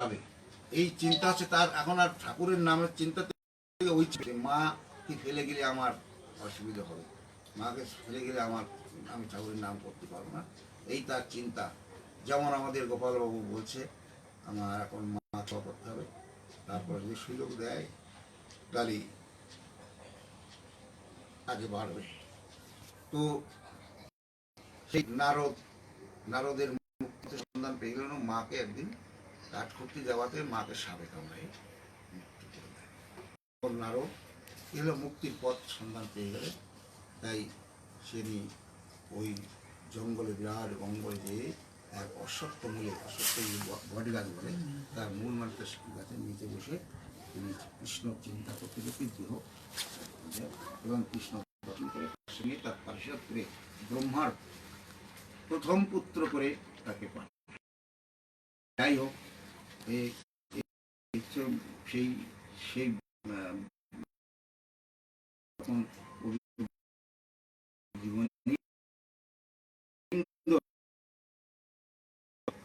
পাবে। এই চিন্তা হচ্ছে তার এখন আর ঠাকুরের নামের চিন্তা ওই মা কি ফেলে গেলে আমার অসুবিধা হবে? মাকে ফেলে গেলে আমার আমি ঠাকুরের নাম করতে পারব না। এই তার চিন্তা। যেমন আমাদের গোপালবাবু বলছে, আমার এখন মা খাওয়া করতে হবে। তারপর যদি সুযোগ দেয়, তাহলে আগে বাড়বে তো সেই নারদ, নারদের মুক্তির সন্ধান পেয়ে গেল মাকে একদিন কাঠ করতে যাওয়াতে মাকে সাবে কামড়াই মৃত্যু করে দেয় নারদ এগুলো মুক্তির পথ সন্ধান পেয়ে গেলে। তাই তিনি ওই জঙ্গলে বিরাট জঙ্গলে যেয়ে এক অশ্বত্থ মূলে অশ্বত্থ বট গাছ বলে, তার মূল মানটা গাছের নিচে বসে তিনি কৃষ্ণ চিন্তা করতে দেহ এবং কৃষ্ণ দর্শন করে তার সঙ্গে তার পারিষদ করে ব্রহ্মার প্রথম পুত্র করে তাকে পান। যাই হোক সেই সেই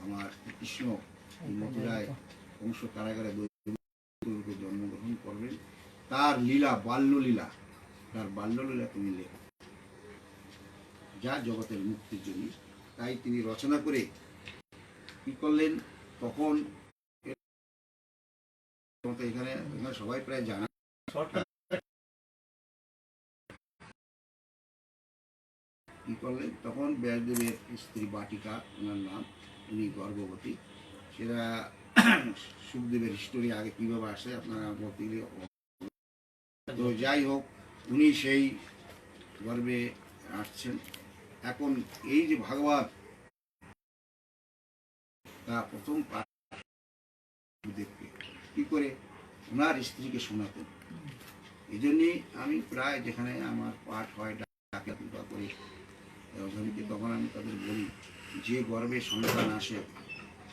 আমার কৃষ্ণ মথুরায় অংশ কারাগারে জন্মগ্রহণ করবেন। তার লীলা, বাল্যলীলা, তার বাল্যলীলা তিনি লেখ যা জগতের মুক্তির জন্য। তাই তিনি রচনা করে কি করলেন? তখন এখানে এখানে সবাই প্রায় জানা। কি করলেন তখন ব্যাসদেবের স্ত্রী বাটিকা, ওনার নাম, উনি গর্ভবতী। সেটা সুখদেবের হিস্টোরি আগে কীভাবে আসে আপনারা বলতে গেলে তো যাই হোক, উনি সেই গর্বে আসছেন। এখন এই যে ভাগবত, তা প্রথম দেখবে কি করে ওনার স্ত্রীকে শোনাতেন। এই জন্যই আমি প্রায় যেখানে আমার পাঠ হয় ডাকা কৃপা করি অভিনীতি তখন আমি তাদের বলি, যে গর্বে সন্তান আসে,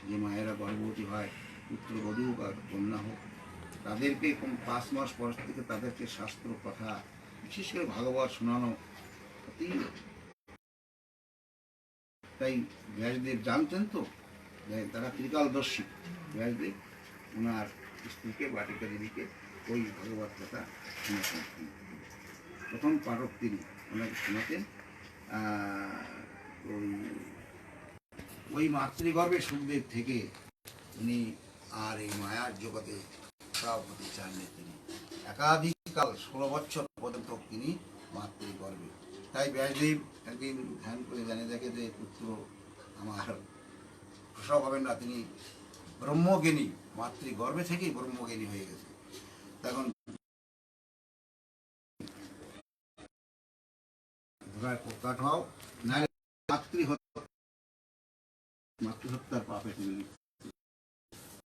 যে মায়েরা গর্ভবতী হয় পুত্রবধূ হোক আর কন্যা হোক, তাদেরকে কোন পাঁচ মাস পর থেকে তাদেরকে শাস্ত্র, কথা, বিশেষ করে ভাগবত শোনানো, অতি তাই ব্যাসদেব জানতেন তো তারা ত্রিকালদর্শী, ব্যাসদেব ওনার স্ত্রীকে বাটিকা দেবীকে ওই ভগবত কথা শোনাতেন প্রথম পাঠক তিনি, ওনাকে শোনাতেন। ওই ওই মাতৃগর্ভে সুখদেব থেকে উনি আর এই মায়ার জগতে তাও হতে চাননি তিনি। একাধিককাল ষোলো বছর পর্যন্ত তিনি মাতৃগর্ভে। তাই ব্যাসদেব একদিন ধ্যান করে জানে দেখে যে পুত্র আমার প্রসব হবেন না, তিনি ব্রহ্মজ্ঞানী মাতৃগর্ভে থেকেই ব্রহ্মজ্ঞানী হয়ে গেছে। তখন মাতৃহত্যা মাতৃহত্যার পাপে তুমি